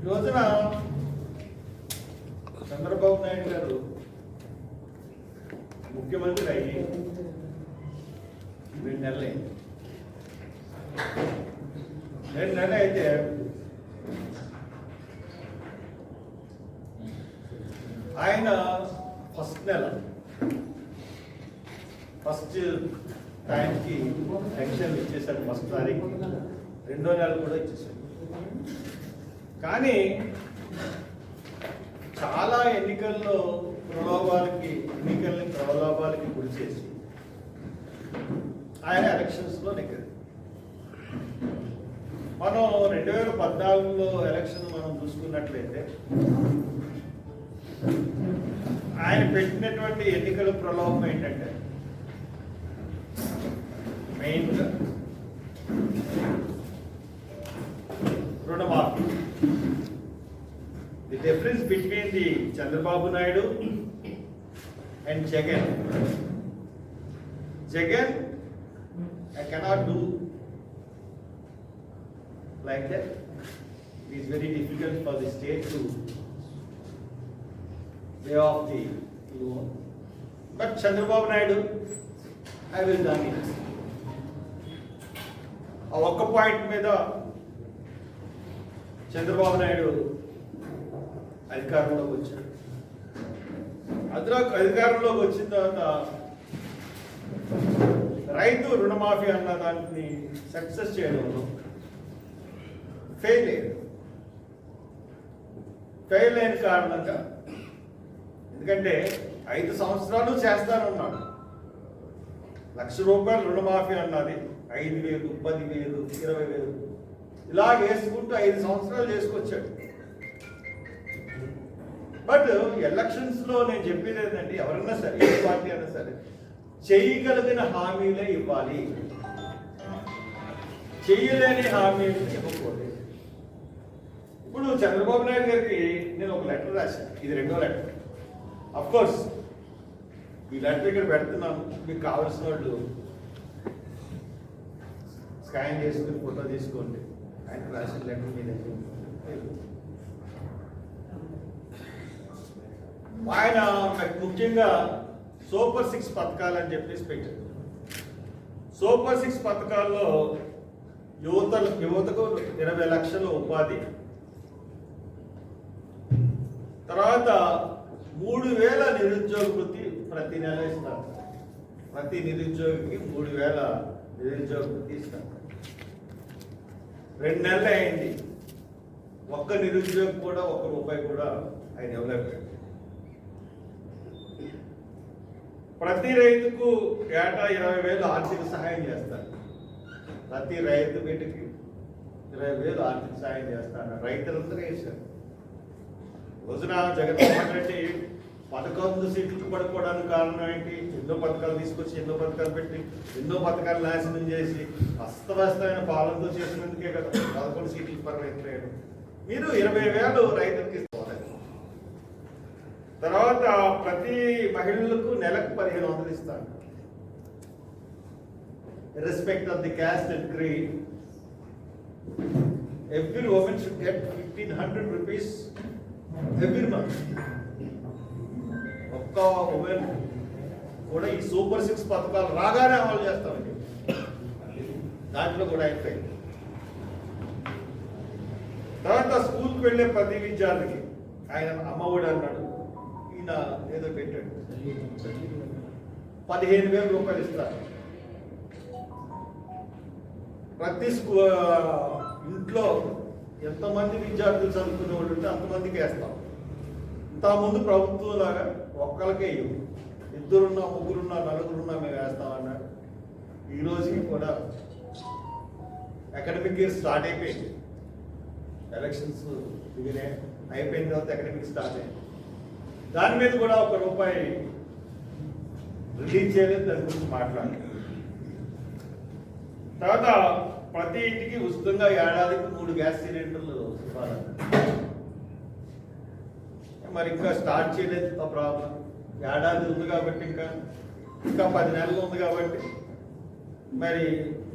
ఈ రోజున చంద్రబాబు నాయుడు గారు ముఖ్యమంత్రి అయ్యి రెండు నెలలే. రెండు నెలలు అయితే ఆయన ఫస్ట్ నెల ఫస్ట్ టైంకి ఎక్షన్ ఇచ్చేసాడు ఫస్ట్ తారీఖు. రెండో నెల కూడా ఇచ్చేసాడు కానీ చాలా ఎన్నికల్లో ప్రలోభాలకి ఎన్నికల్ని ప్రలోభాలకి గురి చేసి ఆయన ఎలక్షన్స్లో నెగ్గారు. మనం రెండు వేల పద్నాలుగులో ఎలక్షన్ మనం చూసుకున్నట్లయితే ఆయన పెట్టినటువంటి ఎన్నికల ప్రలోభం ఏంటంటే మెయిన్గా రుణమాఫీ the between the chandrababu Chandrababu and and Jagan i cannot do like that. It is very difficult for the state to pay off the loan. But Chandrababu Naidu, I will done it. ఆ ఒక్క point మీద చంద్రబాబు నాయుడు అధికారంలోకి వచ్చాడు అద్రాకు అధికారంలోకి వచ్చిన తర్వాత రైతు రుణమాఫీ అన్న దాన్ని సక్సెస్ చేయడంలో ఫెయిల్ అయ్యాడు ఫెయిల్ అయిన కారణంగా ఎందుకంటే ఐదు సంవత్సరాలు చేస్తానన్నాడు. లక్ష రూపాయలు రుణమాఫీ అన్నది ఐదు వేలు పది వేలు ఇరవై వేలు ఇలా వేసుకుంటూ ఐదు సంవత్సరాలు చేసుకొచ్చాడు. బట్ ఎలక్షన్స్లో నేను చెప్పేది ఏంటంటే ఎవరన్నా సరే ఏ పార్టీ అయినా సరే చేయగలిగిన హామీలే ఇవ్వాలి. చేయలేని హామీలు ఇవ్వకూడదు. ఇప్పుడు చంద్రబాబు నాయుడు గారికి నేను ఒక లెటర్ రాశాను. ఇది రెండో లెటర్. అఫ్ కోర్స్ ఈ లెటర్ ఇక్కడ పెడుతున్నాను. మీకు కావాల్సిన వాళ్ళు స్కాన్ చేసుకుని ఫోటో తీసుకోండి. ఆయన రాసిన లెటర్ మీద ఆయన ముఖ్యంగా సూపర్ సిక్స్ పథకాలు అని చెప్పేసి పెట్టారు. సూపర్ సిక్స్ పథకాల్లో యువత యువతకు ఇరవై లక్షల ఉపాధి. తర్వాత మూడు వేల నిరుద్యోగ వృత్తి ప్రతి నెల ఇస్తారు. ప్రతి నిరుద్యోగికి మూడు వేల నిరుద్యోగ వృత్తి ఇస్తారు. రెండు నెలలు అయింది. ఒక్క నిరుద్యోగి కూడా ఒక్క రూపాయి కూడా ఆయన ఇవ్వలేకపోయాడు. ప్రతి రైతుకు ఏటా ఇరవై వేలు ఆర్థిక సహాయం చేస్తారు. ప్రతి రైతు బిడ్డకి ఇరవై వేలు ఆర్థిక సహాయం చేస్తాను రైతులందరూ వేశారు రోజున జగన్మోహన్ రెడ్డి పదకొండు సీట్లకు పడుకోవడానికి కారణం ఏంటి? ఎన్నో పథకాలు తీసుకొచ్చి ఎన్నో పథకాలు పెట్టి ఎన్నో పథకాలు నాశనం చేసి అస్తవ్యస్తమైన పాలనతో చేసినందుకే కదా పదకొండు సీట్లకు పరిమితమయ్యాడు మీరు ఇరవై వేలు రైతులకి ఇస్తారు తర్వాత ప్రతి మహిళలకు నెలకు పదిహేను వందలు ఇస్తాను respect of the caste and creed, every women should get fifteen hundred rupees every month ఒక్క ఉమెన్ కూడా ఈ సూపర్ సిక్స్ పథకాలు రాగానే అమలు చేస్తామండి. దాంట్లో కూడా అయిపోయింది తర్వాత స్కూల్కి వెళ్ళే ప్రతి విద్యార్థికి ఆయన అమ్మఒడి అన్నాడు. ఈయన ఏదో పెట్టాడు. పదిహేను వేల రూపాయలు ఇస్తారు. ప్రతి స్కూ ఇంట్లో ఎంతమంది విద్యార్థులు చదువుకునే వాళ్ళు ఉంటే అంతమందికి వేస్తాం. ఇంతకుముందు ప్రభుత్వం లాగా ఒక్కరికే ఇవ్వు ఇద్దరున్నా ముగ్గురున్నా నలుగురున్నా మేము వేస్తామన్నాడు. ఈ రోజుకి కూడా అకాడమిక్ ఇయర్ స్టార్ట్ అయిపోయింది. ఎలక్షన్స్ దిగినే అయిపోయిన తర్వాత అకాడమిక్ స్టార్ట్ అయింది. దాని మీద కూడా ఒక రూపాయి రిలీజ్ చేయలేదు దాని గురించి మాట్లాడలేదు. తర్వాత ప్రతి ఇంటికి ఉచితంగా ఏడాదికి మూడు గ్యాస్ సిలిండర్లు మరి ఇంకా స్టార్ట్ చేయలేదు ఆ ప్రాబ్లం ఏడాది ఉంది కాబట్టి ఇంకా ఇంకా పది నెలలు ఉంది కాబట్టి. మరి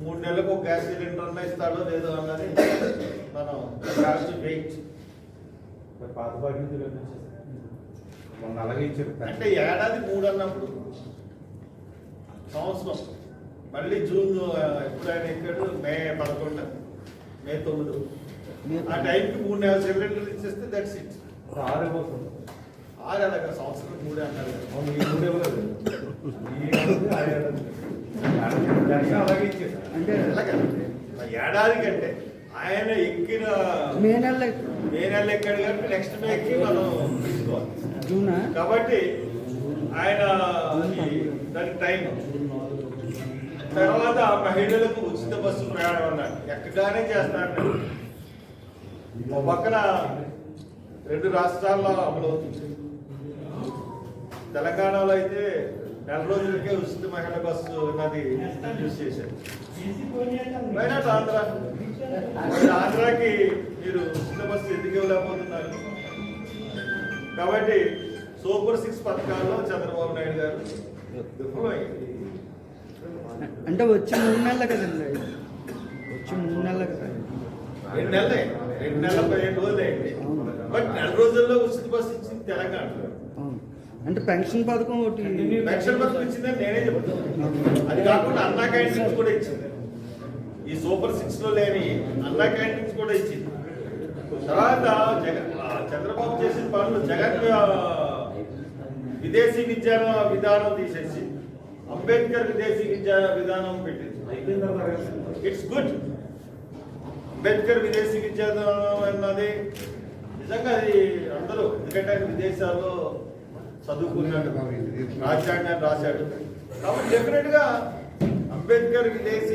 మూడు నెలలకు ఒక గ్యాస్ సిలిండర్ అన్న ఇస్తాడో లేదో అన్నది మనం వెయిట్ మరి పాత పాటి నుంచి మొన్న అలాగే ఇచ్చారు. అంటే ఏడాది మూడు అన్నప్పుడు సంవత్సరం. మళ్ళీ జూన్ ఆ, ఎప్పుడైనా ఎక్కాడు? మే పదకొండు మే తొమ్మిది. ఆ టైంకి మూడు నెలల సిలిండర్లు ఇచ్చేస్తే దట్స్ ఇట్. ఆరే పోతుంది ఆరు అలాగా సంవత్సరం మూడే అన్నారు కదా. అవును, ఈ మూడే అలాగే ఇచ్చారు అంటే ఏడాది కంటే ఆయన ఎక్కిన మే నెల మే నెల ఎక్కాడు కాబట్టి నెక్స్ట్ మేకి మనం తీసుకోవాలి. కాబట్టి ఆయన దానికి టైం తర్వాత మహిళలకు ఉచిత బస్సు ప్రయాణం అన్నాడు ఎక్కగానే చేస్తాడు ఒక పక్కన రెండు రాష్ట్రాల్లో అమలు అవుతుంది. తెలంగాణలో అయితే నెల రోజులకే ఉచిత మహిళ బస్సు ఉన్నది యూజ్ చేశారు. వైనాట్ ఆంధ్ర ఆంధ్రాకి మీరు ఉచిత బస్సు ఎందుకు ఇవ్వలేకపోతున్నారు? కాబట్టి సూపర్ సిక్స్ పథకాల్లో చంద్రబాబు నాయుడు గారు విఫలమైంది అంటే వచ్చి మూడు నెలలు కదండి వచ్చి మూడు నెలలు కదా రెండు నెలలే రెండు నెలల పదిహేను రోజులు అయింది. బట్ నెల రోజుల్లో ఉచిత బస్సు ఇచ్చింది తెలంగాణ అవును. అంటే పెన్షన్ పథకం ఒకటి పెన్షన్ బస్సు ఇచ్చిందని నేనే చెప్తున్నాను. అది కాకుండా అన్నా క్యాంటీన్స్ కూడా ఇచ్చింది. ఈ సూపర్ సిక్స్లో లేని అన్నా క్యాంటీన్స్ కూడా ఇచ్చింది. తర్వాత జగన్ చంద్రబాబు చేసిన పనులు జగన్ విదేశీ విద్యా విధానం తీసేసి అంబేద్కర్ విదేశీ విద్యా విధానం పెట్టింది. ఇట్స్ గుడ్ అంబేద్కర్ విదేశీ విద్యా అన్నది నిజంగా అది అందరూ ఎందుకంటే ఆయన విదేశాల్లో చదువుకున్నాడు రాజ్యాంగాన్ని రాశాడు. కాబట్టి డెఫినెట్గా అంబేద్కర్ విదేశీ